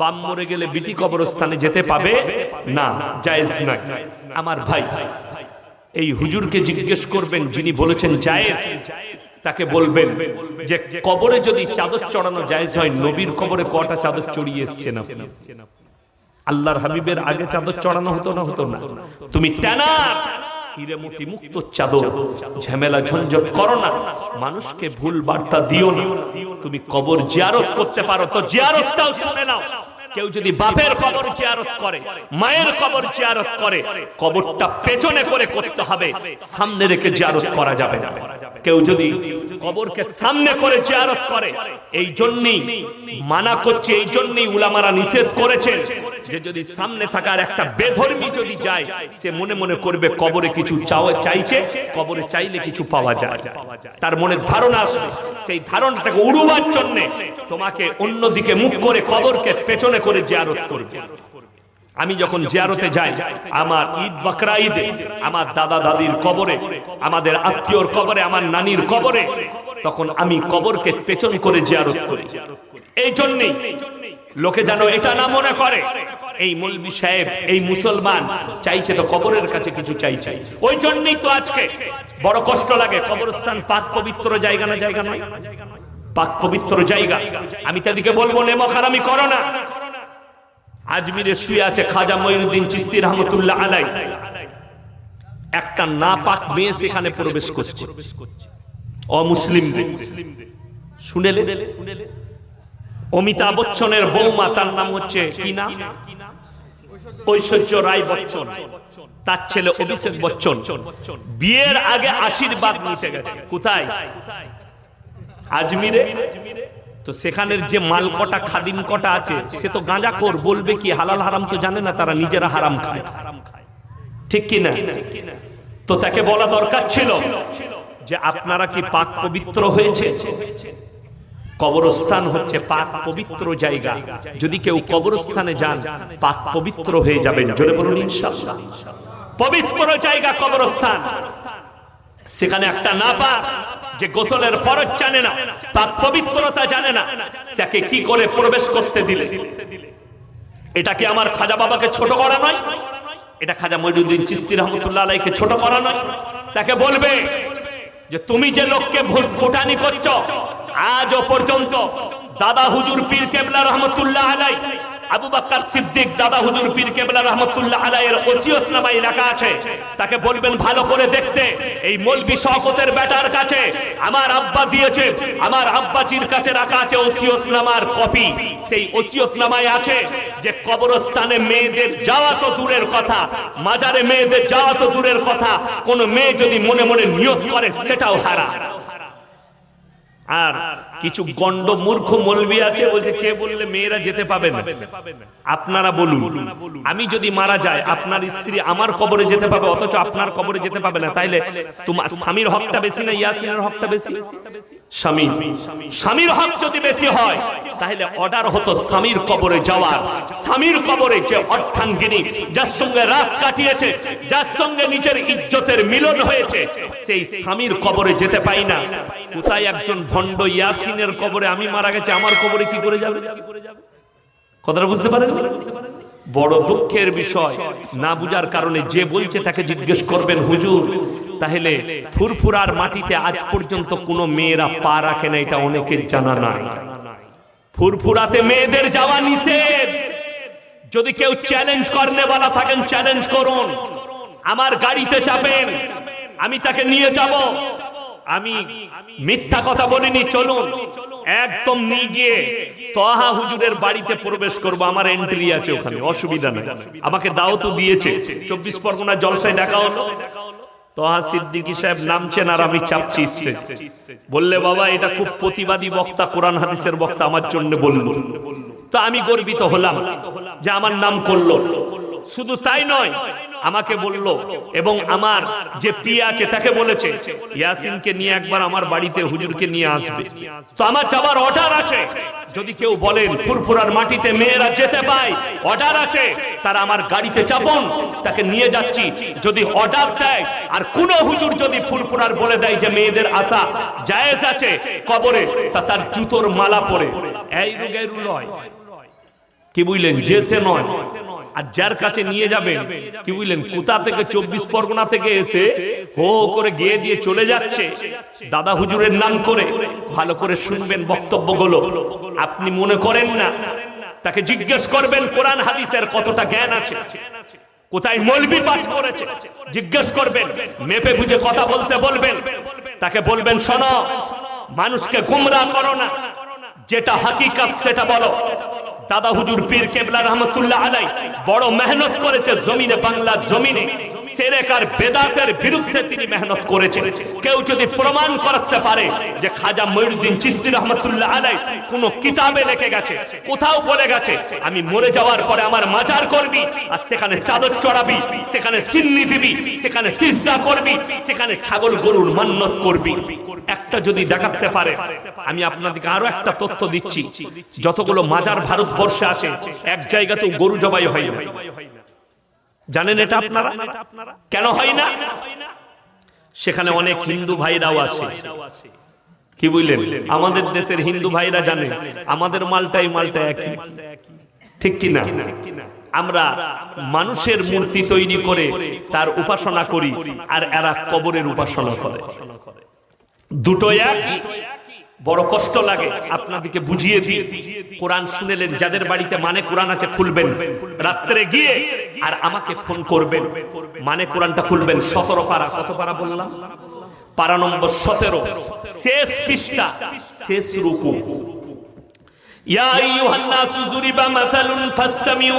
বাম মরে গেলে বিটি কবরস্থানে যেতে পাবে? না, জায়েজ নাই আমার ভাই, এই হুজুরকে জিজ্ঞেস করবেন, যিনি বলেছেন জায়েজ, তাকে বলবেন যে কবরে যদি চাদর চড়ানো জায়েজ হয়, নবীর কবরে কটা চাদর চড়িয়ে এসছেন আপনি? আল্লাহর হাবিবের আগে চাদর চড়ানো হতো না হতো না? তুমি টানার! মুক্ত চাদর, ঝামেলা ঝঞ্ঝট করো না। মানুষকে ভুল বার্তা দিও না। তুমি কবর জিয়ারত করতে পারো, তো জিয়ারতটাও শুনে নাও। কেউ যদি বাপের কবর করে, মায়ের কবর করে, কবরটা পেছনে করে করতে হবে, সামনে রেখে জিয়ারত করা যাবে কেউ যদি কবরকে সামনে করে জিয়ারত করে, এই জন্যই, মানা করছে, এই জন্যই উলামারা নিষেধ করেছেন যে যদি সামনে থাকার একটা বেধর্মী যদি যায়, সে মনে মনে করবে কবরে কিছু চাওয়া চাইছে, কবরে চাইলে কিছু পাওয়া যায়। তার মনে ধারণা আসবে, সেই ধারণাটাকে উড়ুবার জন্য তোমাকে অন্যদিকে মুখ করে কবরকে পেছনে করে জিয়ারত করবে। আমি যখন জিয়ারতে যাই, আমার ঈদ বকরা ঈদে, আমার দাদা দাদির কবরে, আমাদের আত্মীয়র কবরে, আমার নানির কবরে, তখন আমি কবরকে পেছন করে জিয়ারত করি। এই জন্যই লোকে যেন এটা না মনে করে। এই মৌলবি সাহেব, এই মুসলমান চাইছে তো কবরের কাছে কিছু চাইছে। ওই জন্যই তো আজকে বড় কষ্ট লাগে। কবরস্থান পাক পবিত্র জায়গা না জায়গা নয়? পাক পবিত্র জায়গা। আমি তাদেরকে বলব, নেমো খারামি করো না। আজমিরে শুয়ে আছে খাজা মঈনুদ্দিন চিস্তি রহমতুল্লাহ আলাই। একটা না পাক মেয়ে সেখানে প্রবেশ করছে। অমুসলিম শুনেলে? অমিতাভ বচ্চনের বৌমা, তার নাম হচ্ছে কি নাম ঐশ্বর্য রায় বচ্চন। তার ছেলে অভিষেক বচ্চন। বিয়ের আগে আশীর্বাদ নিতে গেছে। কোথায়? আজমিরে। তো সেখানের যে মাল কটা খাদিম কটা আছে, সে তো গাঁজা কর বলবে কি হালাল হারাম তো জানে না, তারা নিজেরা হারাম খায়। ঠিক কি না তো তাকে বলা দরকার ছিল যে, আপনারা কি পাক পবিত্র হয়েছে? কবরস্থান হচ্ছে পাক পবিত্র জায়গা। যদি কেউ কবরস্থানে যান, পাক পবিত্র হয়ে যাবেন। জোরে বলুন, ইনশাআল্লাহ। পবিত্র জায়গা, কবরস্থান। সেখানে একটা না পা যে গোসলের ফরজ জানে না, পাক পবিত্রতা জানে না, তাকে কি করে প্রবেশ করতে দিলে? এটা কি আমার খাজা বাবাকে ছোট করা নয়? এটা খাজা মইনুদ্দিন চিস্তি রহমতুল্লাহ আলাইকে ছোট করা নয়? তাকে বলবে যে, তুমি যে লোককে ভোট- ভোটানি করছ আজও পর্যন্ত দাদা হুজুর পীর কেবলা রহমতুল্লাহ আলাই, আবু বাক্কার সিদ্দিক দাদা হুজুর পীর কেবলা রহমতুল্লাহ আলাইয়ের ওসিয়ত নামাই রাখা আছে। তাকে বলবেন ভালো করে দেখতে, এই মৌলবি শওকতের বেটার কাছে আমার আব্বা দিয়েছে, আমার আব্বাজির কাছে রাখা আছে ওসিয়ত নামার কপি। সেই ওসিয়ত নামায় আছে যে কবরস্থানে মেয়েদের যাওয়া তো দূরের কথা, মাজারে মেয়েদের যাওয়া তো দূরের কথা, কোন মেয়ে যদি মনে মনে নিয়োগ করে সেটাও হারা আর কিছু গন্ড মূর্খ মলবি আছে, বলছে, কে বললে মেয়েরা যেতে পাবে না? আপনারা বলুন, আমি যদি মারা যায় আপনার স্ত্রী আমার কবরে যেতে পাবে, অথচ আপনার কবরে যেতে পাবে না। তাইলে তোমার স্বামীর হকটা বেশি না ইয়াসিনের হকটা বেশি? স্বামী, স্বামীর হক যদি বেশি হয় তাহলে অর্ডার হতো স্বামীর কবরে যাওয়ার। স্বামীর কবরে যে অর্থাঙ্গিনী, যার সঙ্গে রাত কাটিয়েছে, যার সঙ্গে নিজের ইজ্জতের মিলন হয়েছে, সেই স্বামীর কবরে যেতে পাই না। কোথায় একজন ভণ্ড ইয়াসিনের কবরে আমি মারা গেছে, আমার কবরে কি করে যাবে? কথাটা বুঝতে পারেন বড় দুঃখের বিষয়, না বুঝার কারণে যে বলছে তাকে জিজ্ঞেস করবেন, হুজুর, তাহলে ফুরফুরার মাটিতে আজ পর্যন্ত কোনো মেয়েরা পা রাখে না, এটা অনেকের জানা নাই। ফুরফুরাতে মেয়েদের যাওয়া নিষেধ। যদি কেউ চ্যালেঞ্জ করনে বলা থাকেন চ্যালেঞ্জ করুন। আমার গাড়িতে চাপেন, আমি তাকে নিয়ে যাব। আমি মিথ্যা কথা বলিনি, চলুন। একদম নিয়ে গিয়ে তহা হুজুরের বাড়িতে প্রবেশ করব, আমার এন্ট্রি আছে ওখানে, অসুবিধা নেই। আমাকে দাও তো দিয়েছে। চব্বিশ পরগনা জলসায় দেখা হলো। সাহেব নামছেন আর আমি চাপছি বললে, বাবা, এটা খুব প্রতিবাদী বক্তা, কোরআন হাদিসের বক্তা, আমার জন্য বলল। তো আমি গর্বিত হলাম যে আমার নাম করল। শুধু তাই নয় আমাকে বলল এবং আমার যে পি আছে তাকে বলেছে, ইয়াসিনকে নিয়ে একবার আমার বাড়িতে হুজুরকে নিয়ে আসবে। তো আমার যাবার অর্ডার আছে। যদি কেউ বলেন, ফুরফুরার মাটিতে মেয়েরা যেতে পায় অর্ডার আছে। তারা আমার গাড়িতে চাপন, তাকে নিয়ে যাচ্ছি। যদি অর্ডার দেয়, আর কোন হুজুর যদি ফুরফুরার বলে দেয় যে মেয়েদের আশা জায়েজ আছে কবরে, তা তার জুতোর মালা পরে। এই রুগেরু লয় কি বুঝলেন? যে সে নয়। আর যার কাছে নিয়ে যাবেন কি বুঝলেন? কোথা থেকে চব্বিশ পরগনা থেকে এসে হো করে গিয়ে দিয়ে চলে যাচ্ছে। দাদা হুজুরের নাম করে। ভালো করে শুনবেন বক্তব্যগুলো। আপনি মনে করেন না? তাকে জিজ্ঞেস করবেন কোরআন হাদিসের কতটা জ্ঞান আছে? কোথায় মলবি পাস করেছে? জিজ্ঞেস করবেন। মেপে বুঝে কথা বলতে বলবেন। তাকে বলবেন শোনো মানুষকে গুমরা করো না। যেটা হাকিকাত সেটা বলো। দাদা হুজুর পীর কেবলা রহমতুল্লাহ আলাই বড় মেহনত করেছে জমিনে বাংলা জমিনে। সেরেকার বেদাতের বিরুদ্ধে তিনি মেহনত করেছেন। কেউ যদি প্রমাণ করতে পারে যে খাজা চিস্তি রহমতুল্লাহ আলাই কিতাবে লিখে গেছে, কোথাও গেছে, আমি মরে যাওয়ার পরে আমার মাজার করবি, আর সেখানে চাদর চড়াবি, সেখানে সিন্নি দিবি, সেখানে সিজদা করবি, সেখানে ছাগল গরুর মান্নত করবি। একটা যদি দেখাতে পারে, আমি আপনাদেরকে আরও একটা তথ্য দিচ্ছি। যতগুলো মাজার ভারতবর্ষে আছে, এক জায়গাতেও গরু জবাই হয় জানেন এটা আপনারা? কেন হয় না? সেখানে অনেক হিন্দু ভাইরাও আছে। কি বুঝলেন আমাদের দেশের হিন্দু ভাইরা জানে, আমাদের মালটাই মালটা একই। ঠিক কি না আমরা মানুষের মূর্তি তৈরি করে তার উপাসনা করি আর এরা কবরের উপাসনা করে। দুটো একই বড় কষ্ট লাগে আপনাদেরকে বুঝিয়ে দিই। কোরআন শুনেলেন, যাদের বাড়িতে মানে কোরআন আছে, খুলবেন। রাত্রে গিয়ে আর আমাকে ফোন করবেন। মানে কোরআনটা খুলবেন। সতেরো পারা, কত পারা বললাম? পারা নম্বর সতেরো। শেষ পৃষ্ঠা, শেষ রুকু। ইয়া আইয়ুহান নাসু মাসালুন ফাসতামিউ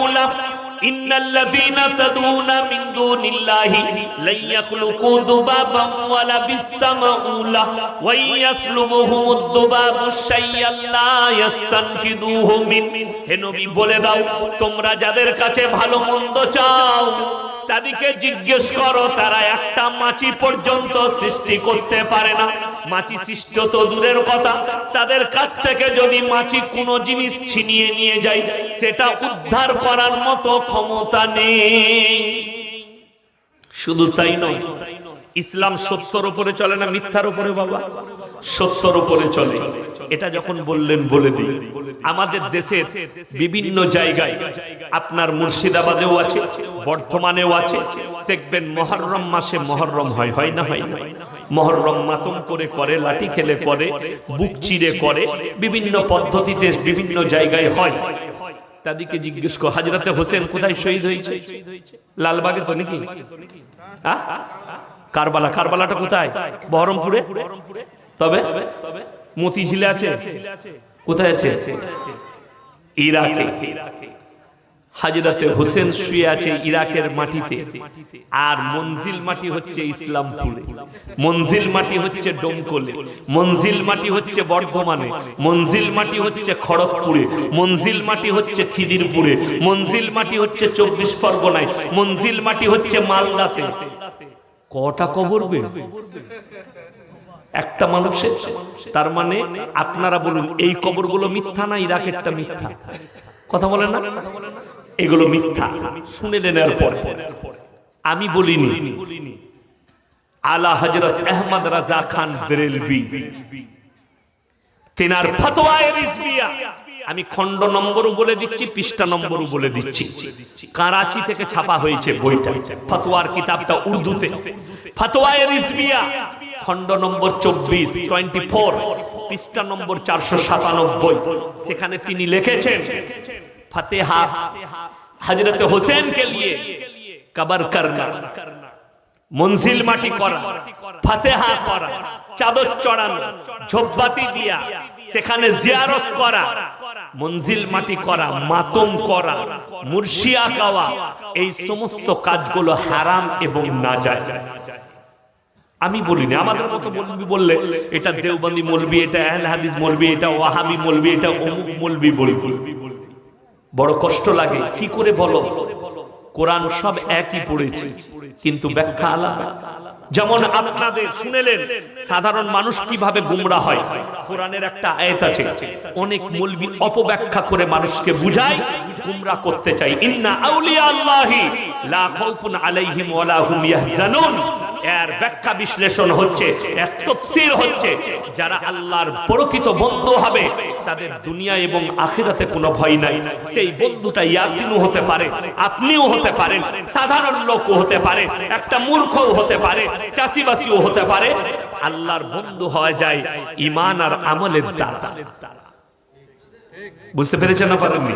ইন্নাল্লাযীনা তাদউনা মিন দুনিল্লাহি লা ইয়াখলুকু দুবাবান ওয়ালা বিসতামাউলা ওয়া ইয়াসলুবুহুমুদ দুবাবু শাইয়ান লা ইয়াস্তানকিদুহু মিন। বলে দাও, তোমরা যাদের কাছে ভালো মন্দ চাও তাদেরকে জিজ্ঞেস করো, তারা একটা মাছি পর্যন্ত সৃষ্টি করতে পারে না। মাছি সৃষ্ট তো দূরের কথা। তাদের কাছ থেকে যদি মাছি কোনো জিনিস ছিনিয়ে নিয়ে যায়, সেটা উদ্ধার করার মতো ক্ষমতা নেই। শুধু তাই নয়, ইসলাম সত্যর উপরে চলে না মিথ্যার উপরে বাবা? সত্যর উপরে চলে। এটা যখন বললেন, বলে দিই। আমাদের দেশের বিভিন্ন জায়গায় আপনার মুর্শিদাবাদেও আছে, বর্ধমানেও আছে। দেখবেন মহরম মাসে মহরম হয় হয় না হয়? না মহরম মাতম করে করে, লাঠি খেলে করে, বুক চিরে করে, বিভিন্ন পদ্ধতিতে বিভিন্ন জায়গায় হয়। তাদেরকে জিজ্ঞেস কর, হাজরাতে হোসেন কোথায় শহীদ হয়েছে? লালবাগে তো নাকি? কারবালা, কারবালাটা কোথায়? বহরমপুরে? তবে? মতিঝিলে আছে? কোথায় আছে? ইরাকে। হাজরাতে হোসেন শুয়ে আছে ইরাকের মাটিতে। আর মঞ্জিল মাটি হচ্ছে ইসলামপুরে। মঞ্জিল মাটি হচ্ছে ডোমকলে। মঞ্জিল মাটি হচ্ছে বর্ধমানে। মঞ্জিল মাটি হচ্ছে খড়গপুরে। মঞ্জিল মাটি হচ্ছে খিদিরপুরে। মঞ্জিল মাটি হচ্ছে চব্বিশ পরগনায়। মঞ্জিল মাটি হচ্ছে মালদাতে। কটা কবরবে একটা মানুষের তার মানে আপনারা বলুন, এই কবরগুলো মিথ্যা না ইরাকেরটা মিথ্যা? কথা বলেন না? এগুলো মিথ্যা। শুনে নেন পরে আমি বলিনি, আলা হজরত আহমদ রাজা খান বেরেলবি তেনার ফতোয়ায়ে রিজবিয়া আমি খণ্ড নম্বরও বলে দিচ্ছি, পৃষ্ঠা নম্বরও বলে দিচ্ছি। করাচি থেকে ছাপা হয়েছে বইটা। ফতোয়ার কিতাবটা উর্দুতে। ফতোয়ায়ে রিজবিয়া খণ্ড নম্বর চব্বিশ টোয়েন্টি ফোর পৃষ্ঠা নম্বর চারশো সাতানব্বই। সেখানে তিনি লিখেছেন, ফতেহা হজরত হোসেন কে লিয়ে কবর করনা, মঞ্জিল মাটি করা, ফাতেহা করা, চাদর চড়ানো, ঝোপবাতি দিয়া সেখানে জিয়ারত করা, মঞ্জিল মাটি করা, মাতম করা, মুর্শিয়া গাওয়া এই সমস্ত কাজগুলো হারাম এবং নাজায়েজ। আমি বলিনি আমাদের মতো মলবি বললে এটা দেওবন্দি মলবি, এটা আহলে হাদিস মলবি, এটা ওয়াহাবি মলবি, এটা অমুক মলবি বলবি বড় কষ্ট লাগে, কি করে বলো? কোরআন সব একই পড়েছি, কিন্তু ব্যাখ্যা আলাদা। যেমন আপনাদের শুনেলেন, সাধারণ মানুষ কীভাবে গুমরা হয়? কোরআনের একটা আয়াত আছে, অনেক মূলবি অপব্যাখ্যা করে মানুষকে বুঝায়, গুমরা করতে চাই ইন্না আউলিয়া আল্লাহি লা খাউফুন আলাইহিম ওয়ালা হুম ইয়াহজানুন। এর ব্যাখ্যা বিশ্লেষণ হচ্ছে, এর তফসির হচ্ছে, যারা আল্লাহর প্রকৃত বন্ধু হবে, তাদের দুনিয়া এবং আখিরাতে কোনো ভয় নাই। সেই বন্ধুটা ইয়াসিনও হতে পারে, আপনিও হতে পারেন, সাধারণ লোকও হতে পারে, একটা মূর্খও হতে পারে, চাষিবাসীও হতে পারে। আল্লাহর বন্ধু হওয়া যায় ইমান আর আমলের দ্বারা। বুঝতে পেরেছেন না পারেননি?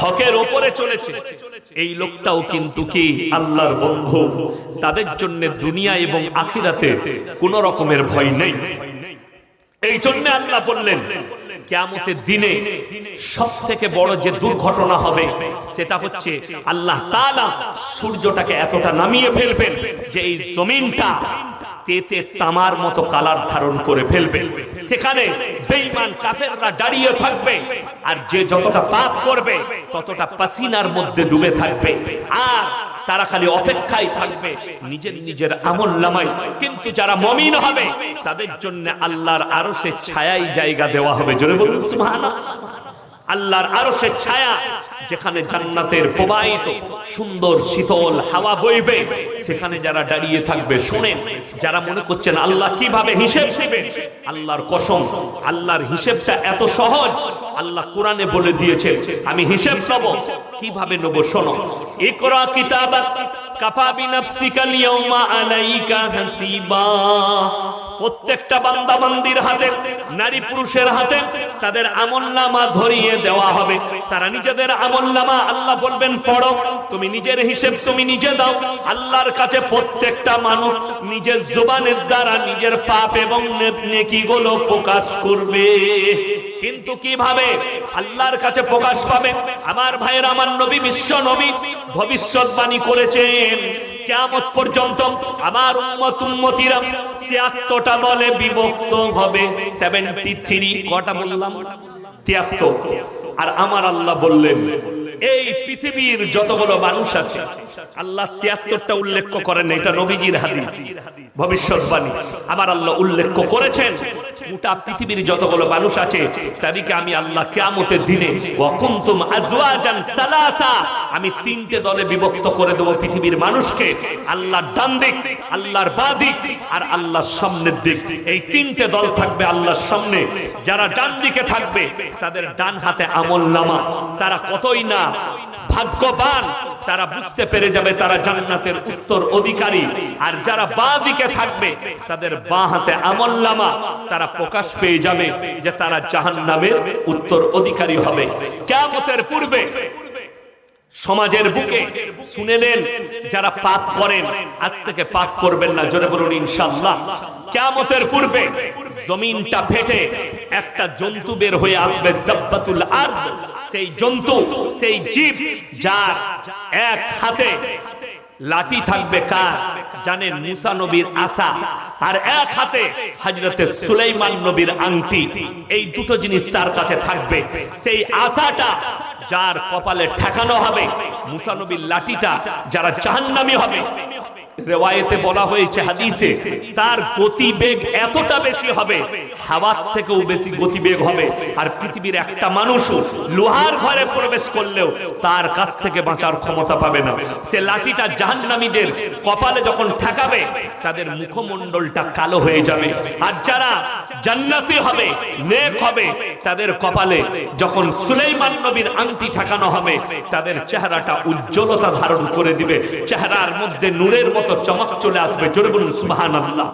হকের ওপরে চলেছে। এই লোকটাও কিন্তু কি আল্লাহর বন্ধু? তাদের জন্য দুনিয়া এবং আখিরাতে কোন রকমের ভয় নেই। এই জন্য আল্লাহ বললেন, কেয়ামতের দিনে সব থেকে বড় যে দুর্ঘটনা হবে, সেটা হচ্ছে আল্লাহ সূর্যটাকে এতটা নামিয়ে ফেলবেন যে এই জমিনটা তেতে তামার মতো কালার ধারণ করে ফেলবে। সেখানে বেঈমান কাফেররা দাঁড়িয়ে থাকবে আর যে যতটা পাপ করবে, ততটা পাসিনার মধ্যে ডুবে থাকবে। আর তারা খালি অপেক্ষায় থাকবে নিজের নিজের আমল নামাই কিন্তু যারা মমিন হবে, তাদের জন্য আল্লাহর আরও সে ছায়াই জায়গা দেওয়া হবে। জোরে বলুন, সুবহানাল্লাহ। আল্লাহর আরও সে ছায়া যেখানে জান্নাতের প্রবাহিত সুন্দর শীতল হাওয়া বইবে, সেখানে যারা দাঁড়িয়ে থাকবে, শুনেন, যারা মনে করছেন আল্লাহ কীভাবে হিসেব নেবে, আল্লাহর কসম, আল্লাহর হিসেবটা এত সহজ, আল্লাহ কোরআনে বলে দিয়েছে আমি হিসেব নেব, কীভাবে নেব শোনো, ইকরা কিতাবাত কাফা বিনাফসিকা লিয়াউমা আলাইকা হাসিবা প্রত্যেকটা বান্দা বান্দির হাতে, নারী পুরুষের হাতে তাদের আমলনামা ধরিয়ে দেওয়া হবে। তারা নিজেদের আমলনামা আল্লাহ বলবেন, পড়ো, তুমি নিজের হিসেব তুমি নিজে দাও। আল্লাহর কাছে প্রত্যেকটা মানুষ নিজের জুবানের দ্বারা নিজের পাপ এবং নেকিগুলো প্রকাশ করবে। কিন্তু কীভাবে? আল্লাহর কাছে প্রকাশ পাবে। আমার ভাইয়ের আমার নবী, বিশ্ব নবী ভবিষ্যৎবাণী করেছেন কেমন পর্যন্ত আমার উম্মত উম্মতিরা তিয়াত্তরটা দলে বিভক্ত হবে সেভেন্টি থ্রি কটা বললাম? তিয়াত্তর। আর আমার আল্লাহ বললেন, এই পৃথিবীর যতগুলো মানুষ আছে, আল্লাহ তিয়াত্তরটা উল্লেখ করেন, এটা নবীজির হাদিস, ভবিষ্যৎবাণী। আমার আল্লাহ উল্লেখ করেছেন গোটা পৃথিবীর যতগুলো মানুষ আছে, তাদেরকে আমি আল্লাহ কিয়ামতের দিনে আমি তিনটে দলে বিভক্ত করে দেব পৃথিবীর মানুষকে। আল্লাহর ডান দিক, আল্লাহর বাঁ দিক আর আল্লাহর সামনের দিক। এই তিনটে দল থাকবে আল্লাহর সামনে। যারা ডান দিকে থাকবে, তাদের ডান হাতে আমল নামা। তারা কতই না ভাগ্যবান, তারা বুঝতে পেরে যাবে তারা জান্নাতের উত্তর অধিকারী। আর যারা বাঁ দিকে থাকবে, তাদের বাঁ হাতে আমল নামা তারা প্রকাশ পেয়ে যাবে যে তারা জাহান্নামের উত্তর অধিকারী হবে। কেমতের পূর্বে সমাজের বুকে শুনে নেন, যারা পাপ করেন, আজ থেকে পাপ করবেন না, জোরে বলুন ইনশাল্লাহ কেমতের পূর্বে জমিনটা ফেটে একটা জন্তু বের হয়ে আসবে, দাব্বাতুল আরদ। সেই জন্তু, সেই জীব যার এক হাতে লাঠি থাকবে কার? জানেন মুসা নবীর আশা। আর এক হাতে হজরতে সুলাইমান নবীর আংটি। এই দুটো জিনিস তার কাছে থাকবে। সেই আশাটা যার কপালে ঠেকানো হবে, মুসা নবীর লাঠিটা যারা জাহান্নামী হবে রেওয়ায়েতে বলা হয়েছে হাদিসে, তার গতিবেগ এতটা বেশি হবে, হাওয়ার থেকেও বেশি গতিবেগ হবে। আর পৃথিবীর একটা মানুষ লোহার ঘরে প্রবেশ করলেও তার কাছ থেকে বাঁচার ক্ষমতা পাবে না। সে লাঠিটা জাহান্নামীদের কপালে যখন ঠেকাবে, তাদের মুখমণ্ডলটা কালো হয়ে যাবে। আর যারা জান্নাতি হবে, নেক হবে, তাদের কপালে যখন সুলাইমান নবীর আংটি ঠেকানো হবে, তাদের চেহারাটা উজ্জ্বলতা ধারণ করে দিবে। চেহারার মধ্যে নূরের মতো চমক চলে আসবে। জোরে বলুন সুবহানাল্লাহ।